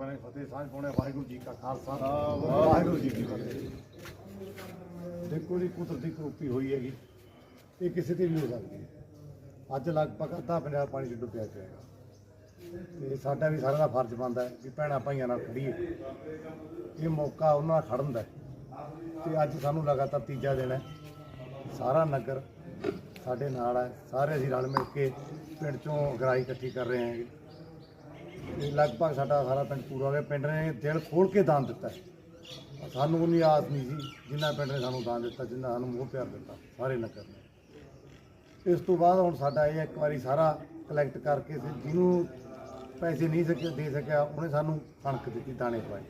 ਫਤਿਹ ਸਾਂਝ ਪਾਉਣੇ ਵਾਹਿਗੁਰੂ ਜੀ ਕਾ ਖਾਲਸਾ ਵਾਹਿਗੁਰੂ ਜੀ ਕੀ ਫਤਿਹ। ਦੇਖੋ ਜੀ ਕੁਦਰਤੀ ਕਰੋਪੀ ਹੋਈ ਹੈਗੀ ਇਹ ਕਿਸੇ ਤੇ ਵੀ ਹੋ ਸਕਦੀ। ਹੈ ਅੱਜ ਲਗਭਗ ਅੱਧਾ ਪੰਜਾਬ ਪਾਣੀ 'ਚ ਡੁੱਬਿਆ ਪਿਆ ਹੈਗਾ। ਤੇ ਸਾਡਾ ਵੀ ਸਾਰਿਆਂ ਦਾ ਫਰਜ਼ ਬਣਦਾ ਹੈ ਕਿ ਭੈਣਾਂ ਭਾਈਆਂ ਨਾਲ ਖੜੀਏ। ਇਹ ਮੌਕਾ ਉਹਨਾਂ ਨਾਲ ਖੜਨ ਦਾ ਹੈ। ਤੇ ਅੱਜ ਸਾਨੂੰ ਲਗਾਤਾਰ ਤੀਜਾ ਦਿਨ ਹੈ। ਸਾਰਾ ਨਗਰ ਸਾਡੇ ਨਾਲ ਹੈ। ਸਾਰੇ ਅਸੀਂ ਰਲ ਮਿਲ ਕੇ ਪਿੰਡ ਚੋਂ ਗਰਾਈ ਇਕੱਠੀ ਕਰ ਰਹੇ ਹਾਂ ਲਗਭਗ ਸਾਡਾ ਸਾਰਾ ਪਿੰਡ ਪੂਰਾ ਹੋ ਗਿਆ। ਪਿੰਡ ਨੇ ਦਿਲ ਖੋਲ ਕੇ ਦਾਨ ਦਿੱਤਾ ਹੈ। ਸਾਨੂੰ ਉਨੀ ਆਸ ਨਹੀਂ ਸੀ ਜਿੰਨਾ ਪਿੰਡ ਨੇ ਸਾਨੂੰ ਦਾਨ ਦਿੱਤਾ, ਜਿੰਨਾ ਸਾਨੂੰ ਮੋਹ ਪਿਆਰ ਦਿੱਤਾ, ਸਾਰੇ ਨਗਰ ਨੇ। ਇਸ ਤੋਂ ਬਾਅਦ ਹੁਣ ਸਾਡਾ ਇਹ ਇੱਕ ਵਾਰੀ ਸਾਰਾ ਕਲੈਕਟ ਕਰਕੇ ਤੇ ਜਿਹਨੂੰ ਪੈਸੇ ਨਹੀਂ ਸਕੇ ਦੇ ਸਕਿਆ, ਉਹਨੇ ਸਾਨੂੰ ਕਣਕ ਦਿੱਤੀ, ਦਾਣੇ ਪਾਏ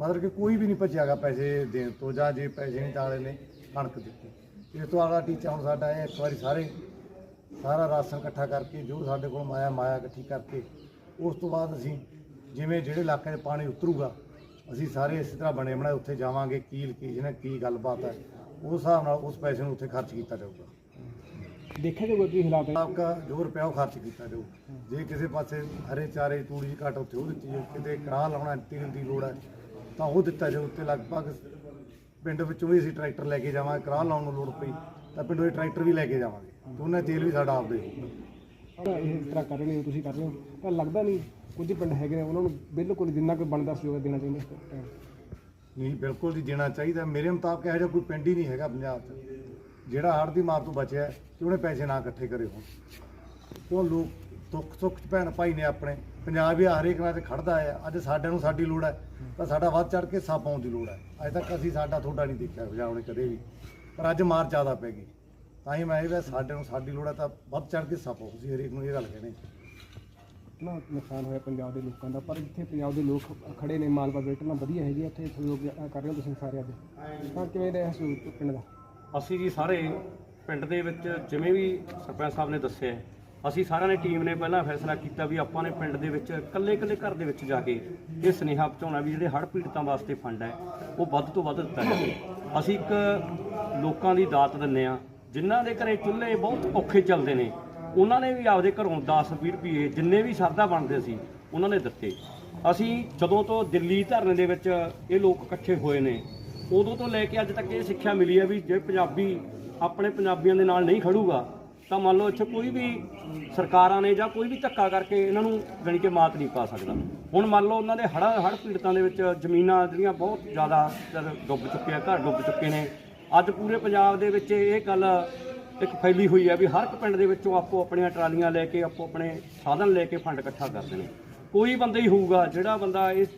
ਮਤਲਬ ਕਿ ਕੋਈ ਵੀ ਨਹੀਂ ਭੱਜਿਆਗਾ ਪੈਸੇ ਦੇਣ ਤੋਂ, ਜਾਂ ਜੇ ਪੈਸੇ ਨਹੀਂ ਤਾਲੇ ਨੇ ਕਣਕ ਦਿੱਤੀ। ਇਸ ਤੋਂ ਅਗਲਾ ਟੀਚਾ ਹੁਣ ਸਾਡਾ ਇਹ ਇੱਕ ਵਾਰੀ ਸਾਰੇ, ਸਾਰਾ ਰਾਸ਼ਨ ਇਕੱਠਾ ਕਰਕੇ ਜੋ ਸਾਡੇ ਕੋਲ ਮਾਇਆ ਮਾਇਆ ਇਕੱਠੀ ਕਰਕੇ ਉਸ ਤੋਂ ਬਾਅਦ ਅਸੀਂ ਜਿਵੇਂ ਜਿਹੜੇ ਇਲਾਕੇ 'ਚ ਪਾਣੀ ਉਤਰੂਗਾ ਅਸੀਂ ਸਾਰੇ ਇਸੇ ਤਰ੍ਹਾਂ ਬਣੇ ਬਣਾਏ ਉੱਥੇ ਜਾਵਾਂਗੇ ਕੀ ਲੋਕੇਸ਼ਨ ਹੈ ਕੀ ਗੱਲਬਾਤ ਹੈ ਉਸ ਹਿਸਾਬ ਨਾਲ ਉਸ ਪੈਸੇ ਨੂੰ ਉੱਥੇ ਖਰਚ ਕੀਤਾ ਜਾਊਗਾ। ਦੇਖਿਆ ਜਾਊਗਾ ਕੀ ਹਾਲਾਤ ਹੈ। ਆਪਕਾ ਜੋ ਰੁਪਿਆ ਉਹ ਖਰਚ ਕੀਤਾ ਜਾਊ। ਜੇ ਕਿਸੇ ਪਾਸੇ ਹਰੇ ਚਾਰੇ ਤੂੜੀ ਘਾਟ ਉੱਥੇ ਉਹ ਦਿੱਤੀ ਜਾਊ ਕਿਤੇ ਕਰਾਹ ਲਾਉਣਾ ਤੇਲ ਦੀ ਲੋੜ ਹੈ ਤਾਂ ਉਹ ਦਿੱਤਾ ਜਾਊ। ਤੇ ਲਗਭਗ ਪਿੰਡ ਵਿੱਚੋਂ ਵੀ ਅਸੀਂ ਟਰੈਕਟਰ ਲੈ ਕੇ ਜਾਵਾਂਗੇ ਕਰਾਹ ਲਾਉਣ ਨੂੰ ਲੋੜ ਪਈ ਤਾਂ ਪਿੰਡੋਂ ਇਹ ਟਰੈਕਟਰ ਵੀ ਲੈ ਕੇ ਜਾਵਾਂਗੇ। ਤੇ ਉਹਨਾਂ ਤੇਲ ਵੀ ਸਾਡਾ ਆਪਦੇ ਹੋਊਗਾ। ਇਹ ਇਸ ਤਰ੍ਹਾਂ ਕਰ ਰਹੇ ਹੋ, ਤੁਸੀਂ ਕਰ ਰਹੇ ਹੋ। ਤਾਂ ਲੱਗਦਾ ਨਹੀਂ ਕੁਝ ਪਿੰਡ ਹੈਗੇ ਨੇ, ਉਹਨਾਂ ਨੂੰ ਬਿਲਕੁਲ ਜਿੰਨਾ ਕੋਈ ਬਣਦਾ ਸਹਿਯੋਗ ਦੇਣਾ ਚਾਹੀਦਾ ਇਸ ਨਹੀਂ, ਬਿਲਕੁਲ ਜੀ ਦੇਣਾ ਚਾਹੀਦਾ। ਮੇਰੇ ਮੁਤਾਬਕ ਇਹੋ ਜਿਹਾ ਕੋਈ ਪਿੰਡ ਹੀ ਨਹੀਂ ਹੈਗਾ ਪੰਜਾਬ 'ਚ, ਜਿਹੜਾ ਹੜ੍ਹ ਦੀ ਮਾਰ ਤੋਂ ਬਚਿਆ ਹੈ ਕਿ ਉਹਨੇ ਪੈਸੇ ਨਾ ਇਕੱਠੇ ਕਰੇ ਹੋਣ। ਕਿਉਂ ਲੋਕ ਦੁੱਖ ਸੁੱਖ 'ਚ ਭੈਣ ਭਾਈ ਨੇ ਆਪਣੇ, ਪੰਜਾਬ ਵੀ ਹਰੇਕ ਨਾਲ ਤੇ ਖੜਦਾ ਹੈ ਅੱਜ ਸਾਡਿਆਂ ਨੂੰ ਸਾਡੀ ਲੋੜ ਹੈ, ਤਾਂ ਸਾਡਾ ਵੱਧ ਚੜ ਕੇ ਸਾਹ ਪਾਉਣ ਦੀ ਲੋੜ ਹੈ। ਅੱਜ ਤੱਕ ਅਸੀਂ ਸਾਡਾ ਤੁਹਾਡਾ ਨਹੀਂ ਦੇਖਿਆ ਪੰਜਾਬ ਨੇ ਕਦੇ ਵੀ। ਪਰ ਅੱਜ ਮਾਰ ਜ਼ਿਆਦਾ ਪੈ ਗਈ। ਤਾਂ ਹੀ ਮੈਂ ਇਹ ਵੀ ਸਾਡੇ ਨੂੰ ਸਾਡੀ ਲੋੜ ਹੈ ਤਾਂ ਵੱਧ ਚੜ ਕੇ ਸਾਹ ਪਾਓ ਤੁਸੀਂ ਹਰੇਕ ਨੂੰ ਇਹ ਗੱਲ ਕਹਿੰਦੇ ਨਾ ਨੁਕਸਾਨ ਹੋਇਆ ਪੰਜਾਬ ਦੇ ਲੋਕਾਂ ਦਾ ਪਰ ਜਿੱਥੇ ਪੰਜਾਬ ਦੇ ਲੋਕ ਖੜੇ ਨੇ ਮਾਲਵਾ ਬੇਲਟ ਨਾਲ ਵਧੀਆ ਹੈਗੀ ਆ, ਉੱਥੇ ਸਹਿਯੋਗ ਕਰ ਰਹੇ ਹੋ ਤੁਸੀਂ ਸਾਰੇ ਅੱਜ ਤਾਂ ਕਿਵੇਂ ਦਾ ਸਹਿਯੋਗ ਪਿੰਡ ਦਾ? ਅਸੀਂ ਜੀ ਸਾਰੇ ਪਿੰਡ ਦੇ ਵਿੱਚ ਜਿਵੇਂ ਵੀ ਸਰਪੰਚ ਸਾਹਿਬ ਨੇ ਦੱਸਿਆ ਅਸੀਂ ਸਾਰਿਆਂ ਨੇ ਟੀਮ ਨੇ ਪਹਿਲਾਂ ਫੈਸਲਾ ਕੀਤਾ ਵੀ ਆਪਾਂ ਨੇ ਪਿੰਡ ਦੇ ਵਿੱਚ ਇਕੱਲੇ ਇਕੱਲੇ ਘਰ ਦੇ ਵਿੱਚ ਜਾ ਕੇ ਇਹ ਸੁਨੇਹਾ ਪਹੁੰਚਾਉਣਾ ਵੀ ਜਿਹੜੇ ਹੜ੍ਹ ਪੀੜਤਾਂ ਵਾਸਤੇ ਫੰਡ ਹੈ ਉਹ ਵੱਧ ਤੋਂ ਵੱਧ ਦਿੱਤਾ ਜਾਵੇ। ਅਸੀਂ ਇੱਕ ਲੋਕਾਂ ਦੀ ਦਾਤ ਦਿੰਨੇ ਆ ਜਿਨ੍ਹਾਂ ਦੇ ਘਰੇ ਚੁੱਲ੍ਹੇ ਬਹੁਤ ਔਖੇ ਚੱਲਦੇ ਨੇ, ਉਹਨਾਂ ਨੇ ਵੀ ਆਪਦੇ ਘਰੋਂ 10 20 ਰੁਪਏ ਜਿੰਨੇ ਵੀ ਸਰਦਾ ਬਣਦੇ ਸੀ, ਉਹਨਾਂ ਨੇ ਦਿੱਤੇ। ਅਸੀਂ ਜਦੋਂ ਤੋਂ ਦਿੱਲੀ ਧਰਨੇ ਦੇ ਵਿੱਚ ਇਹ ਲੋਕ ਇਕੱਠੇ ਹੋਏ ਨੇ, ਉਦੋਂ ਤੋਂ ਲੈ ਕੇ ਅੱਜ ਤੱਕ ਇਹ ਸਿੱਖਿਆ ਮਿਲੀ ਹੈ ਵੀ ਜੇ ਪੰਜਾਬੀ ਆਪਣੇ ਪੰਜਾਬੀਆਂ ਦੇ ਨਾਲ ਨਹੀਂ ਖੜੂਗਾ, ਤਾਂ ਮੰਨ ਲਓ ਇੱਥੇ ਕੋਈ ਵੀ ਸਰਕਾਰਾਂ ਨੇ ਜਾਂ ਕੋਈ ਵੀ ਧੱਕਾ ਕਰਕੇ ਇਹਨਾਂ ਨੂੰ ਜਾਣੀ ਕਿ ਮਾਤ ਨਹੀਂ ਪਾ ਸਕਦਾ। ਹੁਣ ਮੰਨ ਲਓ ਉਹਨਾਂ ਦੇ ਹੜ੍ਹਾਂ ਹੜ੍ਹ ਪੀੜਤਾਂ ਦੇ ਵਿੱਚ ਜ਼ਮੀਨਾਂ ਜਿਹੜੀਆਂ ਬਹੁਤ ਜ਼ਿਆਦਾ ਡੁੱਬ ਚੁੱਕੇ ਆ ਘਰ ਡੁੱਬ ਚੁੱਕੇ ਨੇ ਅੱਜ ਪੂਰੇ ਪੰਜਾਬ ਦੇ ਵਿੱਚ ਇਹ ਗੱਲ ਇੱਕ ਫੈਲੀ ਹੋਈ ਹੈ ਵੀ ਹਰ ਇੱਕ ਪਿੰਡ ਦੇ ਵਿੱਚੋਂ ਆਪੋ ਆਪਣੀਆਂ ਟਰਾਲੀਆਂ ਲੈ ਕੇ, ਆਪੋ ਆਪਣੇ ਸਾਧਨ ਲੈ ਕੇ ਫੰਡ ਇਕੱਠਾ ਕਰਦੇ ਨੇ। ਕੋਈ ਬੰਦਾ ਹੀ ਹੋਊਗਾ, ਜਿਹੜਾ ਬੰਦਾ ਇਸ